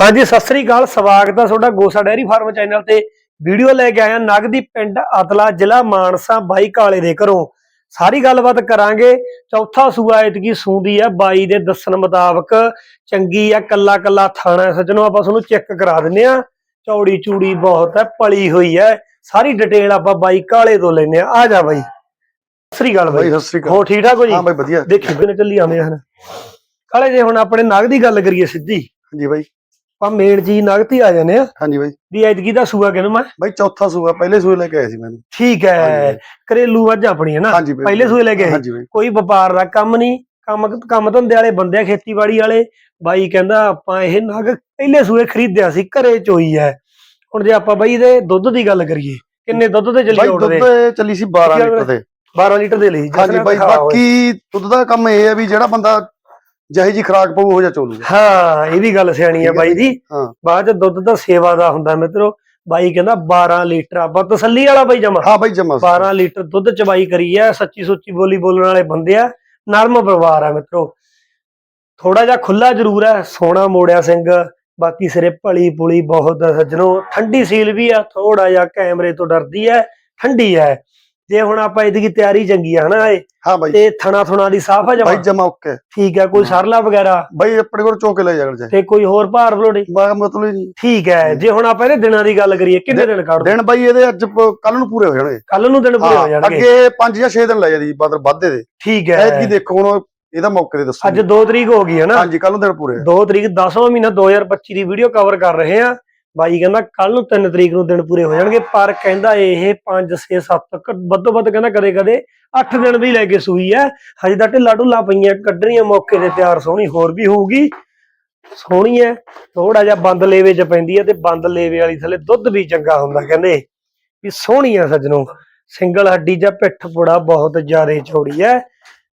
ਹਾਂਜੀ ਸਤਿ ਸ੍ਰੀ ਅਕਾਲ ਸਵਾਗਤ ਹੈ ਤੁਹਾਡਾ ਗੋਸਾ ਡੈਰੀ ਫਾਰਮ ਚੈਨਲ ਤੇ। ਵੀਡੀਓ ਲੈ ਕੇ ਆਇਆ ਨਗਦੀ ਪਿੰਡ ਅਤਲਾ ਜ਼ਿਲ੍ਹਾ ਮਾਨਸਾ ਬਾਈ ਕਾਲੇ ਦੇ ਘਰੋਂ। ਸਾਰੀ ਗੱਲਬਾਤ ਕਰਾਂਗੇ। ਚੌਥਾ ਸੂਆ ਐਤਕੀ ਸੂੰਦੀ ਹੈ ਬਾਈ ਦੇ ਦੱਸਣ ਮੁਤਾਬਕ ਚੰਗੀ ਆ ਕੱਲਾ ਕੱਲਾ ਥਾਣਾ ਹੈ ਸੱਜਣੋ ਆਪਾਂ ਤੁਹਾਨੂੰ ਚੈੱਕ ਕਰਾ ਦਿੰਨੇ ਆ। ਚੌੜੀ ਚੂੜੀ ਬਹੁਤ ਹੈ ਪਲੀ ਹੋਈ ਹੈ ਸਾਰੀ ਡਿਟੇਲ ਆਪਾਂ ਬਾਈ ਕਾਲੇ ਤੋਂ ਲੈਨੇ ਆ। ਆ ਜਾ ਬਾਈ। ਸਤਿ ਸ੍ਰੀ ਅਕਾਲ ਬਾਈ। ਸਤਿ ਸ੍ਰੀ ਹੋ ਅਕਾਲ। ਠੀਕ ਠਾਕ ਹੋ ਜੀ? ਹਾਂ ਬਾਈ ਵਧੀਆ। ਦੇਖੀ ਬਿਨ ਚੱਲੀ ਆਉਂਦੇ ਹਨ ਕਾਲੇ ਜੇ ਹੁਣ ਆਪਣੇ ਨਗ ਦੀ ਗੱਲ ਕਰੀਏ ਸਿੱਧੀ। ਹਾਂਜੀ ਬਾਈ। ਆਪਾਂ ਮੇਨ ਜੀ ਨਗ ਤੇ ਹੀ ਆ ਜਾਂਦੇ ਆ। ਹਾਂਜੀ ਬਾਈ। ਵੀ ਐਤਕੀ ਦਾ ਸੂਆ ਕਿਨੂੰ ਮੈਂ? ਬਾਈ ਚੌਥਾ ਸੂਆ ਪਹਿਲੇ ਸੂਏ ਲੈ ਕੇ ਆਏ ਸੀ ਮੈਨੂੰ ਠੀਕ ਹੈ। ਘਰੇਲੂ ਮੱਝ ਆਪਣੀ ਹੈ ਨਾ। ਹਾਂਜੀ ਬਾਈ। ਪਹਿਲੇ ਸੂਏ ਲੈ ਕੇ ਆਏ। ਹਾਂਜੀ ਬਾਈ। ਕੋਈ ਵਪਾਰ ਦਾ ਕੰਮ ਨਹੀਂ ਕੰਮ ਕੰਮ ਧੰਦੇ ਵਾਲੇ ਬੰਦੇ ਆ ਖੇਤੀਬਾੜੀ ਵਾਲੇ। ਬਾਈ ਕਹਿੰਦਾ ਆਪਾਂ ਇਹ ਨਗ ਪਹਿਲੇ ਸੂਏ ਖਰੀਦਿਆ ਸੀ ਘਰੇ ਚੋਈ ਹੈ ਹੁਣ ਜੇ ਆਪਾਂ ਬਾਈ ਦੇ ਦੁੱਧ ਦੀ ਗੱਲ ਕਰੀਏ ਕਿੰਨੇ ਦੁੱਧ ਤੇ ਚੱਲੀ ਬਾਈ ਦੁੱਧ ਚੱਲੀ ਸੀ 12 ਠੀਕ ਹੈ ਲੀਟਰ ਦੇ 12 ਲੀਟਰ ਦੇ ਲਈ। ਹਾਂਜੀ ਬਾਈ ਬਾਕੀ ਦੁੱਧ ਦਾ ਕੰਮ ਇਹ ਹੈ ਵੀ ਜਿਹੜਾ ਬੰਦਾ ਜਿਹੀ ਜੀ ਖਰਾਕ ਪਊ ਉਹ ਜਾ ਚੋਲੂਗਾ ਹਾਂ ਇਹ ਵੀ ਗੱਲ ਸਿਆਣੀ ਹੈ ਬਾਈ ਦੀ ਹਾਂ। ਬਾਅਦ ਚ ਦੁੱਧ ਤਾਂ ਸੇਵਾ ਦਾ ਹੁੰਦਾ ਮਿੱਤਰੋ। ਬਾਈ ਕਹਿੰਦਾ 12 ਲੀਟਰ ਆਪਾਂ ਤਸੱਲੀ ਵਾਲਾ ਬਾਈ ਜਮਾ। ਹਾਂ ਬਾਈ ਜਮਾ। 12 ਲੀਟਰ ਦੁੱਧ ਚਬਾਈ ਕਰੀ ਹੈ ਸੱਚੀ ਸੁੱਚੀ ਬੋਲੀ ਬੋਲਣ ਵਾਲੇ ਬੰਦੇ ਆ। ਨਰਮ ਪਰਿਵਾਰ ਆ ਮਿੱਤਰੋ। ਥੋੜਾ ਜਿਹਾ ਖੁੱਲਾ ਜ਼ਰੂਰ ਹੈ ਸੋਨਾ ਮੋੜਿਆ ਸਿੰਘ। ਬਾਕੀ ਸਿਰੇ ਭਲੀ ਪੁਲੀ ਬਹੁਤ ਆ ਸੱਜਣੋ। ਠੰਡੀ ਸੀਲ ਵੀ ਆ ਥੋੜਾ ਜਿਹਾ ਕੈਮਰੇ ਤੋਂ ਡਰਦੀ ਹੈ ਠੰਡੀ ਹੈ ਜੇ ਹੁਣ ਆਪਾਂ ਇਹਦੀ ਤਿਆਰੀ ਚੰਗੀ ਆ ਹਨਾ ਇਹ? ਹਾਂ ਬਾਈ। ਤੇ ਥਣਾ ਥੁਣਾ ਦੀ ਸਾਫ਼ ਆ ਬਾਈ ਜਮਾ ਜਮਾ ਓਕੇ। ਠੀਕ ਹੈ ਕੋਈ। ਸਰਲਾ ਵਗੈਰਾ? ਬਾਈ ਆਪਣੇ ਕੋਲ ਚੋਕੇ ਲੈ ਜਾਣ ਜਾਏ ਤੇ ਕੋਈ ਹੋਰ ਭਾਰ ਭਲੋੜੀ ਬਾ ਮਤਲਬ ਹੀ ਨਹੀਂ। ਠੀਕ ਹੈ ਜੇ ਹੁਣ ਆਪਾਂ ਇਹਦੇ ਦਿਨਾਂ ਦੀ ਗੱਲ ਕਰੀਏ ਕਿੰਨੇ ਦਿਨ ਕੱਢ ਦਿਨ ਬਾਈ ਇਹਦੇ ਅੱਜ ਕੱਲ ਨੂੰ ਪੂਰੇ ਹੋ ਜਾਣਗੇ। ਕੱਲ ਨੂੰ ਦਿਨ ਪੂਰੇ ਹੋ ਜਾਣਗੇ। ਅੱਗੇ 5 ਜਾਂ 6 ਦਿਨ ਲੈ ਜਾਂਦੀ ਮਤਲਬ ਵੱਧਦੇ ਦੇ। ਠੀਕ ਐਤਕੀ ਹੈ ਦੇਖੋ ਹੁਣ ਇਹਦਾ ਮੌਕੇ ਤੇ ਦੱਸੋ। ਅੱਜ 2 ਤਰੀਕ ਹੋ ਗਈ ਹੈ ਨਾ ਹਾਂਜੀ ਕੱਲ ਨੂੰ ਦਿਨ ਪੂਰੇ ਆ। 2 ਤਰੀਕ 10ਵਾਂ ਮਹੀਨਾ 2025 ਦੀ ਵੀਡੀਓ ਕਵਰ ਕਰ ਰਹੇ ਆ। ਬਾਈ ਕਹਿੰਦਾ ਕੱਲ ਨੂੰ 3 ਤਰੀਕ ਨੂੰ ਦਿਨ ਪੂਰੇ ਹੋ ਜਾਣਗੇ, ਪਰ ਕਹਿੰਦਾ ਇਹ 5 6 7 ਵੱਧੋ ਵੱਧ ਕਹਿੰਦਾ ਕਦੇ ਕਦੇ 8 ਦਿਨ ਵੀ ਲੈ ਕੇ ਸੂਈ ਐ ਹਜੇ ਤਾਂ ਢਿੱਲਾ ਢੁੱਲਾ ਪਈਆਂ ਕੱਢਣੀਆਂ ਮੌਕੇ ਤੇ ਤਿਆਰ ਸੋਹਣੀ ਹੋਰ ਵੀ ਹੋਊਗੀ। ਸੋਹਣੀ ਐ ਥੋੜਾ ਜਿਹਾ ਬੰਦ ਲੇਵੇ ਚ ਪੈਂਦੀ ਐ ਤੇ ਬੰਦ ਲੇਵੇ ਵਾਲੀ ਥੱਲੇ ਦੁੱਧ ਵੀ ਚੰਗਾ ਹੁੰਦਾ ਕਹਿੰਦੇ। ਵੀ ਸੋਹਣੀ ਆ ਸੱਜਣੋ, ਸਿੰਗਲ ਹੱਡੀ ਜਾਂ ਪਿੱਠ ਪੋੜਾ ਬਹੁਤ ਜ਼ਿਆਦਾ ਚੌੜੀ ਐ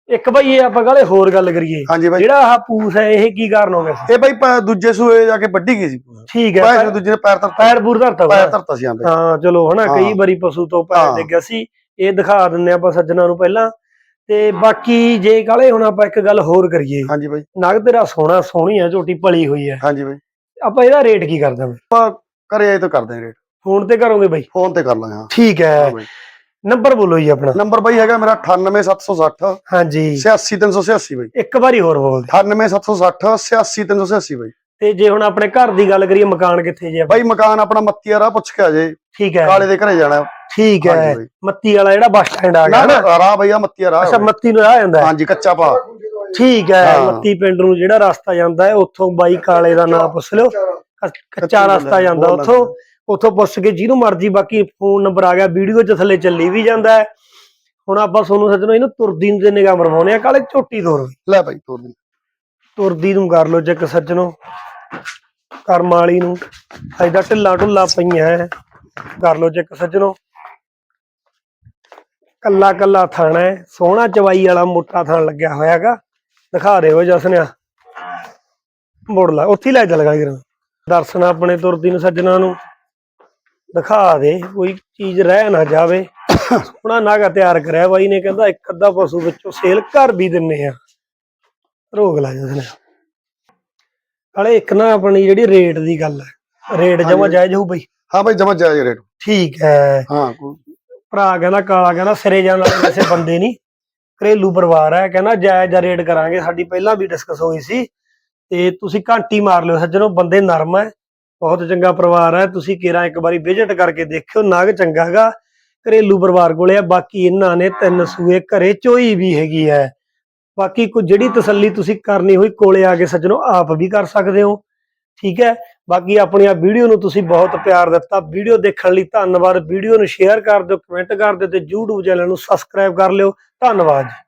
ਇੱਕ ਬਈ ਇਹ ਆਪਾਂ ਗਾਲੇ ਹੋਰ ਗੱਲ ਕਰੀਏ। ਹਾਂਜੀ ਬਾਈ। ਜਿਹੜਾ ਆਹ ਪੂਸ ਹੈ ਇਹ ਕੀ ਕਾਰਨ ਹੋ ਗਿਆ ਸੀ? ਇਹ ਬਾਈ ਪ- ਦੂਜੇ ਸੂਏ ਜਾ ਕੇ ਵੱਢੀ ਗਈ ਸੀ ਠੀਕ ਹੈ ਬਾਈ ਪੈਰ- ਦੂਜੇ ਨੇ ਪੈਰ ਧਰਤਾ। ਪੈਰ ਬੂਰ ਧਰਤਾ ਪੈਰ ਹੋਇਆ। ਧਰਤਾ ਸੀ ਆਂਦੇ ਹਾਂ ਚਲੋ ਹਨਾ ਕਈ ਹਾਂ। ਵਾਰੀ ਪਸ਼ੂ ਤੋਂ ਪੈਰ ਹਾਂ। ਡਿੱਗਿਆ ਸੀ। ਇਹ ਦਿਖਾ ਦਿੰਨੇ ਆਪਾਂ ਸੱਜਣਾ ਨੂੰ ਪਹਿਲਾਂ। ਤੇ ਬਾਕੀ ਜੇ ਕਾਲੇ ਹੁਣ ਆਪਾਂ ਇੱਕ ਗੱਲ ਹੋਰ ਕਰੀਏ। ਹਾਂਜੀ ਬਾਈ। ਨਗ ਤੇਰਾ ਸੋਹਣਾ ਸੋਹਣੀ ਆ ਝੋਟੀ ਭਲੀ ਹੋਈ ਹੈ। ਹਾਂਜੀ ਬਾਈ। ਆਪਾਂ ਇਹਦਾ ਰੇਟ ਕੀ ਕਰ ਦਾਂਗੇ ਘਰੇ ਆਏ ਤਾਂ ਕਰਦੇ ਹਾਂ ਰੇਟ। ਫੋਨ ਤੇ ਕਰੋਗੇ ਬਾਈ? ਫੋਨ ਤੇ ਕਰ ਲਾਂਗੇ ਹਾਂ। ਠੀਕ ਹੈ। ਹਾਂ ਬਾਈ। ਨੰਬਰ ਬੋਲੋ ਜੀ ਆਪਣਾ। ਨੰਬਰ ਬਾਈ ਹੈਗਾ ਮੇਰਾ 98760 ਹਾਂਜੀ। 86386 ਬਾਈ। ਇੱਕ ਵਾਰੀ ਹੋਰ ਬੋਲ ਦਿਓ। 98760 86386 ਬਾਈ। ਤੇ ਜੇ ਹੁਣ ਆਪਣੇ ਘਰ ਦੀ ਗੱਲ ਕਰੀਏ ਮਕਾਨ ਕਿੱਥੇ ਜੇ ਬਾਈ ਮਕਾਨ ਆਪਣਾ ਮੱਤੀਆ ਰਾਹ ਪੁੱਛ ਕੇ ਆ ਜੇ। ਠੀਕ ਹੈ। ਕਾਲੇ ਦੇ ਘਰੇ ਜਾਣਾ। ਠੀਕ ਹੈ। ਬਾਈ। ਮੱਤੀ ਵਾਲਾ ਜਿਹੜਾ ਬੱਸ ਸਟੈਂਡ ਆ ਗਿਆ ਨਾ ਰਾਹ ਬਈਆ ਮੱਤੀਆ ਰਾਹ ਅੱਛਾ ਮੱਤੀ ਨੂੰ ਆ ਜਾਂਦਾ ਹੈ। ਹਾਂਜੀ ਕੱਚਾ ਪਾ। ਠੀਕ ਹੈ। ਮੱਤੀ ਪਿੰਡ ਨੂੰ ਜਿਹੜਾ ਰਸਤਾ ਜਾਂਦਾ ਹੈ ਉੱਥੋਂ ਬਾਈ ਕਾਲੇ ਦਾ ਨਾਮ ਪੁੱਛ ਲਿਓ। ਕੱਚਾ ਰਸਤਾ ਜਾਂਦਾ ਉੱਥੋਂ। ਉੱਥੋਂ ਪੁੱਛ ਕੇ ਜਿਹਨੂੰ ਮਰਜ਼ੀ ਬਾਕੀ ਫੋਨ ਨੰਬਰ ਆ ਗਿਆ ਵੀਡੀਓ 'ਚ ਥੱਲੇ ਚੱਲੀ ਵੀ ਜਾਂਦਾ ਹੈ। ਹੁਣ ਆਪਾਂ ਸੋਨੂੰ ਸੱਜਣੋ ਇਹਨੂੰ ਤੁਰਦੀ ਨੂੰ ਤੇ ਨਿਗਾਹ ਮਰਵਾਉਨੇ ਆ ਕਾਲੇ ਝੋਟੀ ਤੋਰ ਲੈ ਬਾਈ ਤੋਰ ਦੇ। ਤੁਰਦੀ ਨੂੰ ਕਰ ਲੋ ਚੈੱਕ ਸੱਜਣੋ ਕਰਮ ਵਾਲੀ ਨੂੰ। ਐਡਾ ਢਿੱਲਾ ਢੁੱਲਾ ਪਈਆਂ ਐ। ਕਰ ਲੋ ਚੈੱਕ ਸੱਜਣੋ। ਕੱਲਾ ਕੱਲਾ ਥਾਣਾ ਹੈ ਸੋਹਣਾ ਚਵਾਈ ਵਾਲਾ ਮੋਟਾ ਥਾਣ ਲੱਗਿਆ ਹੋਇਆਗਾ। ਦਿਖਾ ਦੇ ਉਹ ਜਸਨਿਆ ਮੋੜ ਲਾ ਉੱਥੇ ਹੀ ਲੈ ਚੱਲ ਗਾ ਦਰਸ਼ਨ ਆਪਣੇ ਤੁਰਦੀ ਨੂੰ ਸੱਜਣਾ ਨੂੰ। ਦਿਖਾ ਦੇ ਕੋਈ ਚੀਜ਼ ਰਹਿ ਨਾ ਜਾਵੇ। ਸੋਹਣਾ ਨਾਗਾ ਤਿਆਰ ਕਰਿਆ ਬਾਈ ਨੇ ਕਹਿੰਦਾ ਇੱਕ ਅੱਧਾ ਪਸ਼ੂ ਵਿੱਚੋਂ ਸੇਲ ਕਰ ਵੀ ਦਿੰਨੇ ਆ। ਰੋਗ ਲਾ ਜਸਨਿਆ ਹਲੇ ਇੱਕ ਨਾ ਆਪਣੀ ਜਿਹੜੀ ਰੇਟ ਦੀ ਗੱਲ ਹੈ ਰੇਟ ਜਮਾ। ਜਾਇਜ਼ ਹੋਊ ਬਈ? ਹਾਂ ਬਾਈ ਜਮਾ ਜਾਇਜ਼ ਰੇਟ। ਠੀਕ ਹੈ। ਹਾਂ ਭਰਾ ਕਹਿੰਦਾ ਕਾਲਾ ਕਹਿੰਦਾ ਸਿਰੇ ਜਾਣ ਵਾਲੇ ਵੈਸੇ ਬੰਦੇ ਨਹੀਂ। ਘਰੇਲੂ ਪਰਿਵਾਰ ਹੈ ਕਹਿੰਦਾ ਜਾਇਜ਼ ਦਾ ਰੇਟ ਕਰਾਂਗੇ। ਸਾਡੀ ਪਹਿਲਾਂ ਵੀ ਡਿਸਕਸ ਹੋਈ ਸੀ। ਤੇ ਤੁਸੀਂ ਘੰਟੀ ਮਾਰ ਲਿਓ ਸੱਜਣੋ ਬੰਦੇ ਨਰਮ ਹੈ। ਬਹੁਤ ਚੰਗਾ ਪਰਿਵਾਰ ਹੈ। ਤੁਸੀਂ ਕਿਰਾ ਇੱਕ ਵਾਰੀ ਵਿਜ਼ਿਟ ਕਰਕੇ ਦੇਖਿਓ। ਨਾਗ ਚੰਗਾ ਹੈਗਾ। ਘਰੇਲੂ ਪਰਿਵਾਰ ਕੋਲੇ ਆ। ਬਾਕੀ ਇਹਨਾਂ ਨੇ ਤਿੰਨ ਸੂਏ ਘਰੇ ਚੋਈ ਵੀ ਹੈਗੀ ਹੈ। ਬਾਕੀ ਕੋਈ ਜਿਹੜੀ ਤਸੱਲੀ ਤੁਸੀਂ ਕਰਨੀ ਹੋਈ ਕੋਲੇ ਆ ਕੇ ਸੱਜਣੋ ਆਪ ਵੀ ਕਰ ਸਕਦੇ ਹੋ। ਠੀਕ ਹੈ। ਬਾਕੀ ਆਪਣੀ ਆ ਵੀਡੀਓ ਨੂੰ ਤੁਸੀਂ ਬਹੁਤ ਪਿਆਰ ਦਿੱਤਾ। ਵੀਡੀਓ ਦੇਖਣ ਲਈ ਧੰਨਵਾਦ। ਵੀਡੀਓ ਨੂੰ ਸ਼ੇਅਰ ਕਰ ਦਿਓ, ਕਮੈਂਟ ਕਰ ਦਿਓ ਤੇ YouTube ਚੈਨਲ ਨੂੰ ਸਬਸਕ੍ਰਾਈਬ ਕਰ ਲਿਓ। ਧੰਨਵਾਦ। ਜੀ